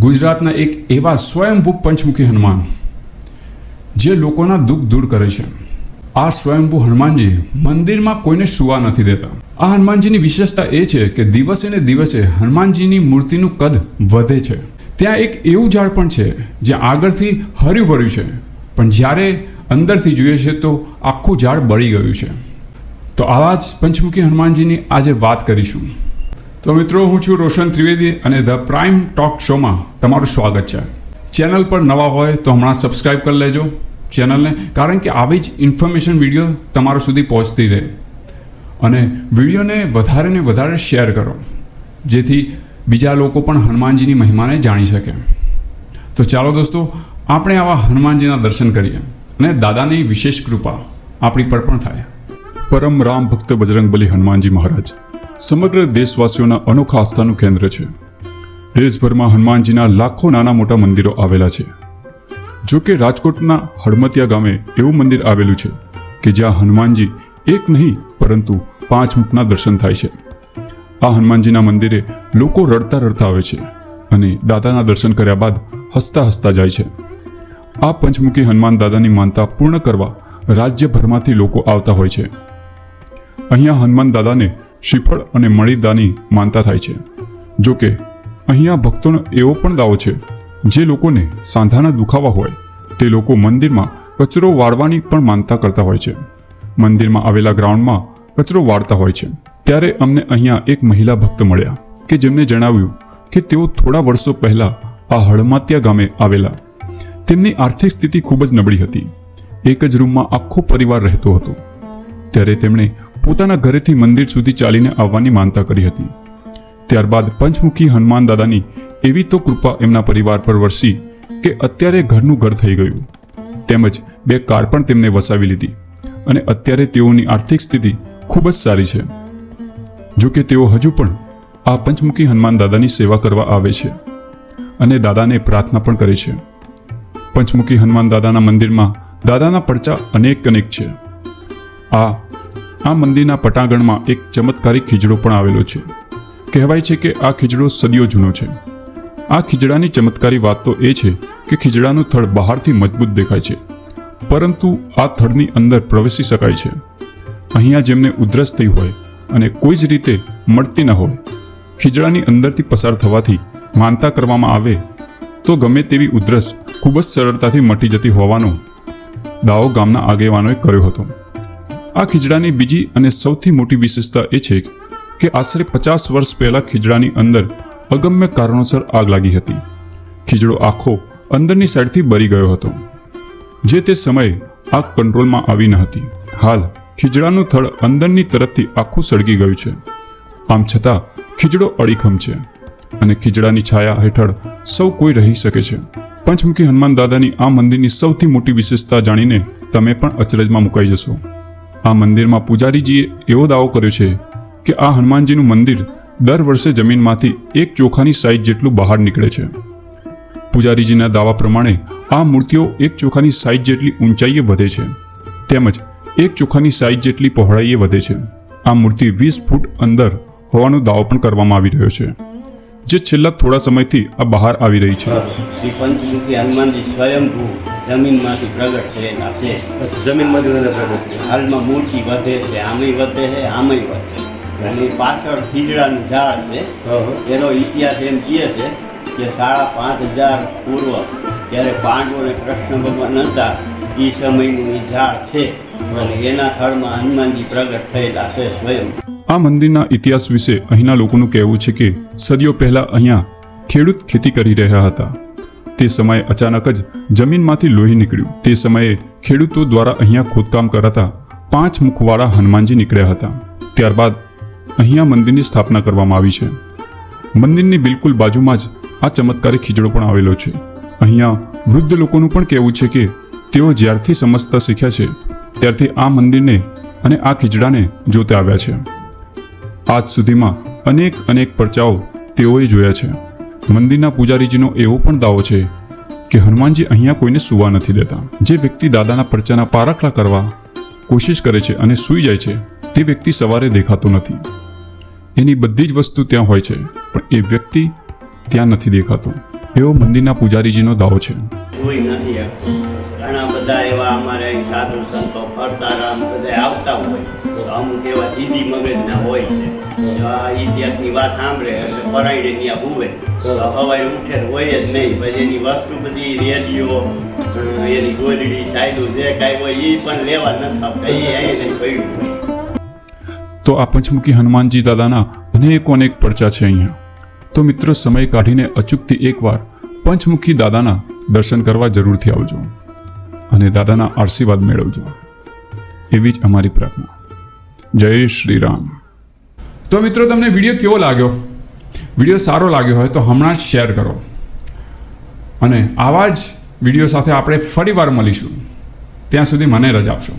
ગુજરાતના એક એવા સ્વયંભૂ પંચમુખી હનુમાન, જે લોકોના દુઃખ દૂર કરે છે. આ સ્વયંભૂ હનુમાનજી મંદિરમાં કોઈને સુવા નથી દેતા. આ હનુમાનજીની વિશેષતા એ છે કે દિવસે ને દિવસે હનુમાનજીની મૂર્તિનું કદ વધે છે. ત્યાં એક એવું ઝાડ પણ છે, જે આગળથી હર્યું ભર્યું છે. પણ જ્યારે અંદરથી જોઈએ છે તો આખું ઝાડ બળી ગયું છે. તો આવા જ પંચમુખી હનુમાનજીની આજે વાત કરીશું. તો મિત્રો, હું છું રોશન ત્રિવેદી અને ધ પ્રાઇમ ટોક શોમાં તમારું સ્વાગત છે. ચેનલ પર નવા હોય તો હમણાં સબસ્ક્રાઇબ કરી લેજો ચેનલને, કારણ કે આવી જ ઇન્ફોર્મેશન વીડિયો તમારા સુધી પહોંચતી રહે. અને વિડીયોને વધારે ને વધારે શેર કરો, જેથી બીજા લોકો પણ હનુમાનજીની મહિમાને જાણી શકે. તો ચાલો દોસ્તો, આપણે આવા હનુમાનજીના દર્શન કરીએ અને દાદાની વિશેષ કૃપા આપણી પર પણ થાય. પરમ રામ ભક્ત બજરંગબલી હનુમાનજી મહારાજ. સમગ્ર દેશવાસીઓના અનોખા આસ્થાનું કેન્દ્ર છે. દેશભરમાં હનુમાનજીના લાખો નાના મોટા મંદિરો આવેલા છે. જો કે રાજકોટના હળમતિયા ગામે એવું મંદિર આવેલું છે કે જ્યાં હનુમાનજી એક નહીં, પરંતુ પાંચ મુખના દર્શન થાય છે. આ હનુમાનજીના મંદિરે લોકો રડતા રડતા આવે છે અને દાદાના દર્શન કર્યા બાદ હસતા હસતા જાય છે. આ પંચમુખી હનુમાન દાદાની માનતા પૂર્ણ કરવા રાજ્યભરમાંથી લોકો આવતા હોય છે. અહીંયા હનુમાન દાદાને શ્રીફળ અને મણિદાની માનતા થાય છે. જો કે અહીંયા ભક્તોનો એવો પણ દાવો છે, જે લોકોને સાંધાના દુખાવા હોય, તે લોકો મંદિરમાં કચરો વાળવાની પણ માનતા કરતા હોય છે. મંદિરમાં આવેલા ગ્રાઉન્ડમાં કચરો વાળતા હોય છે. ત્યારે અમને અહીંયા એક મહિલા ભક્ત મળ્યા, કે જેમને જણાવ્યું કે તેઓ થોડા વર્ષો પહેલા આ હળમાત્યા ગામે આવેલા. તેમની આર્થિક સ્થિતિ ખૂબ જ નબળી હતી. એક જ રૂમમાં આખો પરિવાર રહેતો હતો. ત્યારે તેમણે પોતાના ઘરેથી મંદિર સુધી ચાલીને આવવાની માનતા કરી હતી. ત્યારબાદ પંચમુખી હનુમાન દાદાની એવી તો કૃપા એમના પરિવાર પર વરસી કે અત્યારે ઘરનું ઘર થઈ ગયું. તેમજ બે કાર પણ તેમને વસાવી લીધી અને અત્યારે તેઓની આર્થિક સ્થિતિ ખૂબ જ સારી છે. જો કે તેઓ હજુ પણ આ પંચમુખી હનુમાન દાદાની સેવા કરવા આવે છે અને દાદાને પ્રાર્થના પણ કરે છે. પંચમુખી હનુમાન દાદાના મંદિરમાં દાદાના પડચા અનેક અનેક છે. આ આ મંદિરના પટાંગણમાં એક ચમત્કારી ખીજડો પણ આવેલો છે. કહેવાય છે કે આ ખીજડો સદીઓ જૂનો છે. આ ખીજડાની ચમત્કારી વાત તો એ છે કે ખીજડાનું થડ બહારથી મજબૂત દેખાય છે. પરંતુ આ થડની અંદર પ્રવેશી શકાય છે. અહીંયા જેમને ઉધરસ થઈ હોય અને કોઈ જ રીતે મળતી ન હોય, ખીજડાની અંદરથી પસાર થવાથી માનતા કરવામાં આવે તો ગમે તેવી ઉધરસ ખૂબ જ સરળતાથી મટી જતી હોવાનો દાવો ગામના આગેવાનોએ કર્યો હતો. આ ખીજડાની બીજી અને સૌથી મોટી વિશેષતા એ છે કે આશરે પચાસ વર્ષ પહેલા ખીજડાની અંદર અગમ્ય કારણોસર આગ લાગી હતી. ખીજડો આખો અંદરની સાઈડથી બળી ગયો હતો. જે તે સમયે આગ કંટ્રોલમાં આવી ન હતી. હાલ ખીજડાનું થડ અંદરની તરફથી આખું સળગી ગયું છે. આમ છતાં ખીજડો અડીખમ છે અને ખીજડાની છાયા હેઠળ સૌ કોઈ રહી શકે છે. પંચમુખી હનુમાન દાદાની આ મંદિરની સૌથી મોટી વિશેષતા જાણીને તમે પણ અચરજમાં મુકાઈ જશો. આ મંદિરમાં પૂજારીજીએ એવો દાવો કર્યો છે કે આ હનુમાનજીનું મંદિર દર વર્ષે જમીનમાંથી એક ચોખાની સાઈઝ જેટલું બહાર નીકળે છે. પૂજારીજીના દાવા પ્રમાણે આ મૂર્તિઓ એક ચોખાની સાઈઝ જેટલી ઊંચાઈએ વધે છે, તેમજ એક ચોખાની સાઈઝ જેટલી પહોળાઈએ વધે છે. આ મૂર્તિ વીસ ફૂટ અંદર હોવાનો દાવો પણ કરવામાં આવી રહ્યો છે, જે છેલ્લા થોડા સમયથી આ બહાર આવી રહી છે. જમીનમાંથી પ્રગટ થયેલા છે. જમીનમાંથી એને પ્રગટ થયા. હાલમાં મૂર્તિ વધે છે આમય વધે છે આમય વધે અને પાછળ ખીજડાનું ઝાડ છે. એનો ઇતિહાસ એમ કહે છે કે સાડા પાંચ હજાર પૂર્વ જ્યારે પાંડવો અને કૃષ્ણ ભગવાન હતા એ સમયનું એ ઝાડ છે. અને એના થળમાં હનુમાનજી પ્રગટ થયેલા છે સ્વયં. આ મંદિરના ઇતિહાસ વિશે અહીંના લોકોનું કહેવું છે કે સદીઓ પહેલા અહીંયા ખેડૂત ખેતી કરી રહ્યા હતા. તે સમયે અચાનક જ જમીનમાંથી લોહી નીકળ્યું. તે સમયે ખેડૂતો દ્વારા અહીંયા ખોદકામ કરાતા પાંચ મુખવાળા હનુમાનજી નીકળ્યા હતા. ત્યારબાદ અહીંયા મંદિરની સ્થાપના કરવામાં આવી છે. મંદિરની બિલકુલ બાજુમાં જ આ ચમત્કારી ખીજડો પણ આવેલો છે. અહીંયા વૃદ્ધ લોકોનું પણ કહેવું છે કે તેઓ જ્યારથી સમજતા શીખ્યા છે, ત્યારથી આ મંદિરને અને આ ખીજડાને જોતા આવ્યા છે. આજ સુધીમાં અનેક અનેક પરચાઓ તેઓએ જોયા છે. મંદિરના પૂજારીજીનો એવો પણ દાવો છે કે હનુમાનજી અહીંયા કોઈને સુવા નથી દેતા. જે વ્યક્તિ દાદાના પરચાના પારખલા કરવા કોશિશ કરે છે અને સૂઈ જાય છે, તે વ્યક્તિ સવારે દેખાતો નથી. એની બધી જ વસ્તુ ત્યાં હોય છે, પણ એ વ્યક્તિ ત્યાં નથી દેખાતો. એવો મંદિરના પૂજારીજીનો દાવો છે. ઘણા બધા એવા અમારે સાધુ સંતો ફરતા રામ બધા આવતા હોય. તો અમુક એવા સીધી મગજના હોય છે. આ ઇતિહાસની વાત સાંભળે એટલે પરાયણે ત્યાં હુવે હવાઈ ઉઠે હોય જ નહીં. પછી એની વસ્તુ બધી રેડિયો એની ગોદડી સાયલું જે કાંઈ હોય એ પણ લેવા નથી આપતા એ અહીં પડ્યું તો આ પંચમુખી હનુમાનજી દાદાના અનેક અનેક પડચા છે અહીંયા. તો મિત્રો સમય કાઢીને અચૂકથી એકવાર પંચમુખી દાદાના દર્શન કરવા જરૂરથી આવજો. અને દાદાના આશીર્વાદ મેળવજો. એવી જ અમારી પ્રાર્થના. જય શ્રી રામ તો મિત્રો, તમને વીડિયો કેવો લાગ્યો? વીડિયો સારો લાગ્યો હોય તો હમણાં જ શેર કરો. અને આવા જ વીડિયો સાથે આપણે ફરીવાર મળીશું. ત્યાં સુધી મને રજા આપશો.